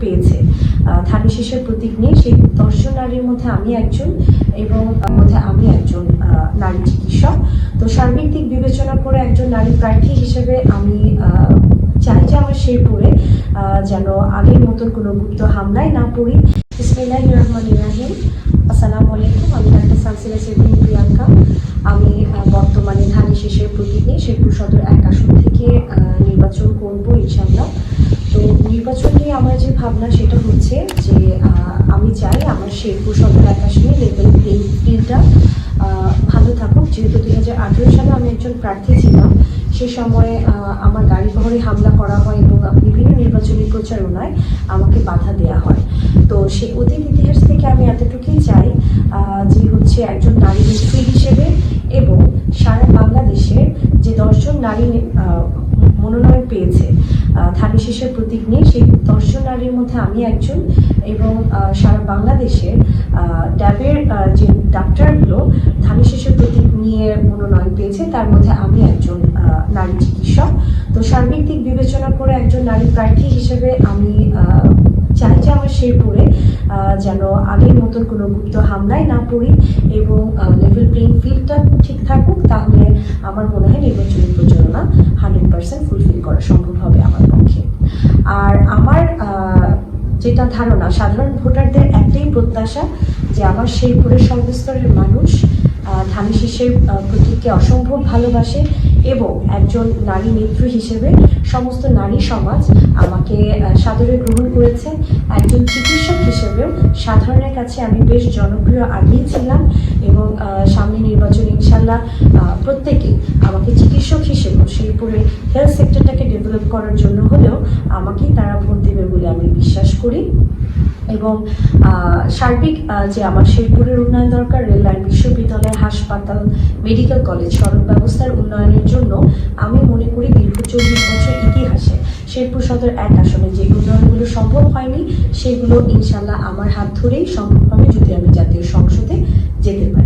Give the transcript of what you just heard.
পেয়েছে। থানি শেষের প্রতীক নিয়ে সেই দশজন নারীর মধ্যে আমি একজন এবং মধ্যে আমি একজন নারী চিকিৎসক। তো সার্বিক দিক বিবেচনা করে একজন নারী প্রার্থী হিসেবে আমি চাই যে আমার শেরপুরে যেন আগের মতন কোনো গুপ্ত হামলায় না পড়ি। ইসমিল্লাহ রহমান ইরাহিম নির্বাচন নিয়ে আমার যে ভাবনা সেটা হচ্ছে যে আমি চাই আমার শেরপুর সদর এক আসনে লেভেল প্লেইং ফিল্ডটা ভালো থাকুক। যেহেতু দু হাজার আঠেরো সালে আমি একজন প্রার্থী ছিলাম, সে সময় আমার গাড়ি বহরে হামলা করা হয় এবং বিভিন্ন নির্বাচনী প্রচারণায় আমাকে বাধা দেওয়া হয়। তো সেই অতীত ইতিহাস থেকে আমি এতটুকুই চাই যে হচ্ছে একজন নারী নেত্রী হিসেবে এবং সারা বাংলাদেশে যে দশজন নারী মনোনয়ন পেয়েছে আহ, থানি শেষের প্রতীক নিয়ে সেই দশজন নারীর মধ্যে আমি একজন এবং সারা বাংলাদেশে ড্যাবের যে ডাক্তারগুলো ধানি শেষের প্রতীক নিয়ে মনোনয়ন পেয়েছে তার মধ্যে আমি একজন নারী চিকিৎসক। তো সার্বিক দিক বিবেচনা করে একজন নারী প্রার্থী হিসেবে আমি চাই যে আমার শেরপুরে যেন আগের মতন কোনো গুপ্ত হামলায় না পড়ি এবং লেভেল প্লেইং ফিল্ডটা ঠিক থাকুক তাহলে আমার মনে হয় নির্বাচনী প্রচারণা হান্ড্রেড পার্সেন্ট ফুলফিল করা সম্ভব হবে। আর আমার যেটা ধারণা, সাধারণ ভোটারদের একটাই প্রত্যাশা যে আমার সেই শেরপুরের সর্বস্তরের মানুষ ধানি শীষের প্রতীককে অসম্ভব ভালোবাসে এবং একজন নারী নেত্রী হিসেবে সমস্ত নারী সমাজ আমাকে সাদরে গ্রহণ করেছে। একজন চিকিৎসক হিসেবেও সাধারণের কাছে আমি বেশ জনপ্রিয় আগেই ছিলাম এবং সামনে নির্বাচন ইনশাল্লাহ প্রত্যেকেই আমাকে চিকিৎসক হিসেবেও শেরপুরের হেলথ সেক্টরটাকে ডেভেলপ করার জন্য হলেও আমাকেই তারা ভোট দেবে বলে আমি বিশ্বাস করি। এবং সার্বিক যে আমার শেরপুরের উন্নয়ন দরকার রেল লাইন বিশ্ববিদ্যালয় হাসপাতাল, মেডিকেল কলেজ, সড়ক ব্যবস্থার উন্নয়নের জন্য আমি মনে করি দীর্ঘ চল্লিশ বছর ইতিহাসে শেরপুর সদর এক আসনে যে উন্নয়নগুলো সম্ভব হয়নি, সেগুলো ইনশাল্লাহ আমার হাত ধরেই সম্ভব হবে যদি আমি জাতীয় সংসদে যেতে পারি।